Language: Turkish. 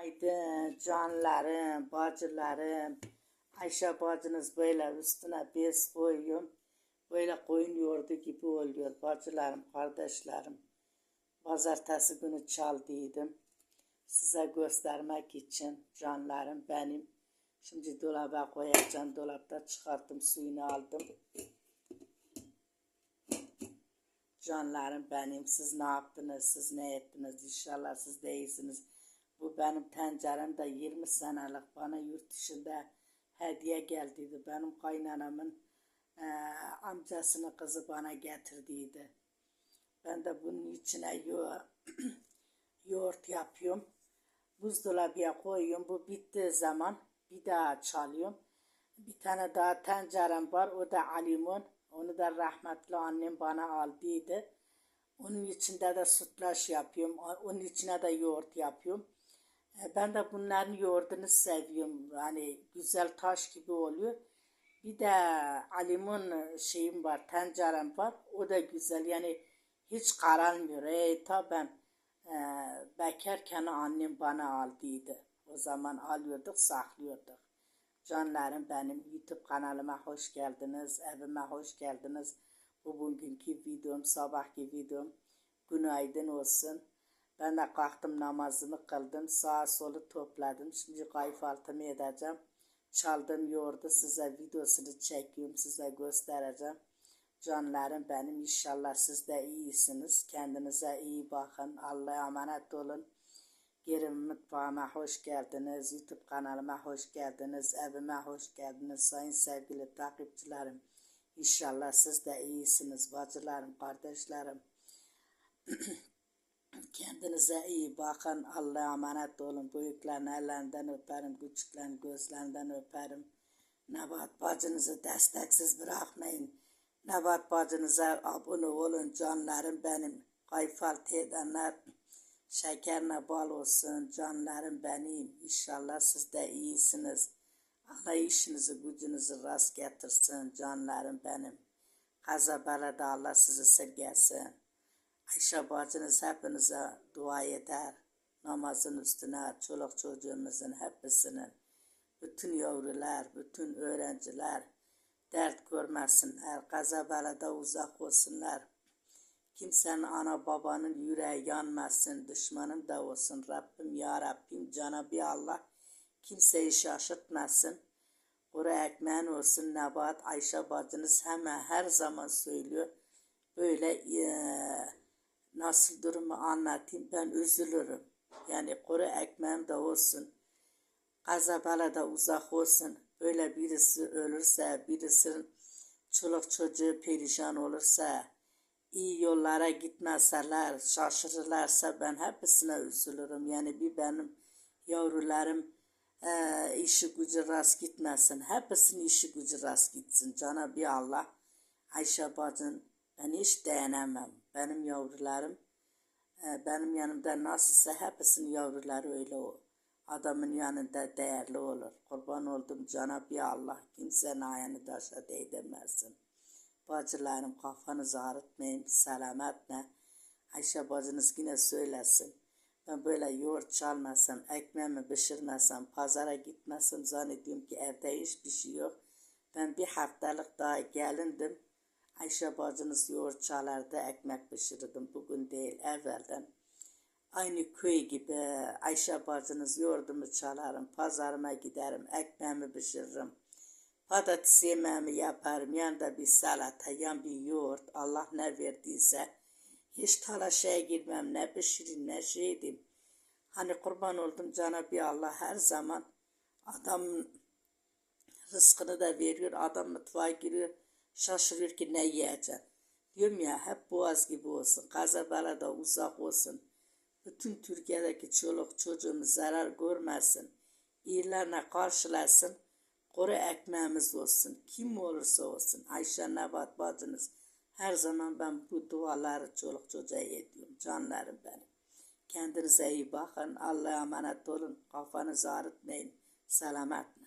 Haydi canlarım, bacılarım. Ayşe bacınız böyle üstüne bez koyuyorum. Böyle koyun yoğurdu gibi oluyor bacılarım, kardeşlerim. Pazartesi günü çaldıydım. Size göstermek için canlarım benim. Şimdi dolaba koyacağım. Dolapta çıkarttım suyunu aldım. Canlarım benim. Siz ne yaptınız? Siz ne ettiniz? İnşallah siz de iyisiniz. Bu benim tencerem de 20 senelik bana yurt dışında hediye geldiydi. Benim kaynanamın eee, amcasının kızı bana getirdiydi. Ben de bunun içine yo yoğurt yapıyorum. Buzdolabıya koyuyorum. Bu bittiği zaman bir daha çalıyorum. Bir tane daha tencerem var. O da alimon. Onu da rahmetli annem bana aldıydı. Onun içinde de sütlaç yapıyorum. Onun içine de yoğurt yapıyorum. E, Ben de bunların yoğurdunu seviyorum. Yani güzel taş gibi oluyor. Bir de alimun şeyim var, tencerem var. O da güzel. Yani hiç kararmıyor. E, ta ben e, bekarken annem bana aldıydı. O zaman alıyorduk, saklıyorduk. Canlarım benim YouTube kanalıma hoş geldiniz. Evime hoş geldiniz. Bu bugünkü videom, sabahki videom günaydın olsun. Ben de kalktım namazımı kıldım. Sağa solu topladım. Şimdi kayfaltımı edeceğim. Çaldım yoğurdu size videosunu çekiyorum. Size göstereceğim. Canlarım benim inşallah siz de iyisiniz. Kendinize iyi bakın. Allah'a emanet olun. Geri mutfağıma hoş geldiniz. YouTube kanalıma hoş geldiniz. Evime hoş geldiniz. Sayın sevgili takipçilerim. İnşallah siz de iyisiniz. Bacılarım, kardeşlerim. Kendinize iyi bakın. Allah'a emanet olun. Büyüklerin ellerinden öperim. Küçüklerin gözlerinden öperim. Nebat bacınızı desteksiz bırakmayın. Nebat bacınıza abone olun canlarım benim. Kayfalt edenler şekerine bal olsun canlarım benim. İnşallah siz de iyisiniz. Allah işinizi gücünüzü rast getirsin canlarım benim. Kaza belada Allah sizi sırgesın. Ayşe bacınız hepinize dua eder. Namazın üstüne çoluk çocuğumuzun hepsinin. Bütün yavrular, bütün öğrenciler dert görmesinler. Kaza belada uzak olsunlar. Kimsenin ana babanın yüreği yanmasın. Düşmanın da olsun. Rabbim ya Rabbim Cenab-ı Allah kimseyi şaşırtmasın. Kuru ekmeğin olsun nebat. Ayşe bacınız hemen her zaman söylüyor. Böyle eee, nasıl durumu anlatayım ben üzülürüm. Yani kuru ekmeğim de olsun. Kazabala da uzak olsun. Böyle birisi ölürse, birisinin çoluk çocuğu perişan olursa, iyi yollara gitmeseler, şaşırırlarsa ben hepsine üzülürüm. Yani bir benim yavrularım eee, işi gücü rast gitmesin. Hepsinin işi gücü rast gitsin. Cenab-ı Allah, Ayşe bacın ben hiç dayanamam. Benim yavrularım e, benim yanımda nasılsa hepsinin yavruları öyle o. Adamın yanında değerli olur. Kurban oldum Cenab-ı Allah. Kimsenin ayağını taşa değdirmesin. Bacılarım kafanızı ağrıtmayın. Selametle. Ayşe bacınız yine söylesin. Ben böyle yoğurt çalmasam, ekmeğimi pişirmesem, pazara gitmesem zannediyorum ki evde hiçbir şey yok. Ben bir haftalık daha gelindim. Ayşe bacınız yoğurt çalardı, ekmek pişirirdim. Bugün değil, evvelden. Aynı köy gibi Ayşe bacınız yoğurdumu çalarım, pazarıma giderim, ekmeğimi pişiririm. Patates yemeğimi yaparım, yanında bir salata, yan bir yoğurt, Allah ne verdiyse. Hiç talaşaya girmem, ne pişirin, ne şey edeyim. Hani kurban oldum Cenab-ı Allah her zaman adam rızkını da veriyor. Adam mutfağa giriyor. Şaşırıyor ki ne yiyecek. Diyorum ya hep boğaz gibi olsun. Kazabala da uzak olsun. Bütün Türkiye'deki çoluk çocuğumuz zarar görmesin. İyilerine karşılasın. Kuru ekmeğimiz olsun. Kim olursa olsun. Ayşe Nebat bacınız. Her zaman ben bu duaları çoluk çocuğa ediyorum. Canlarım benim. Kendinize iyi bakın. Allah'a emanet olun. Kafanızı ağrıtmayın. Selametle.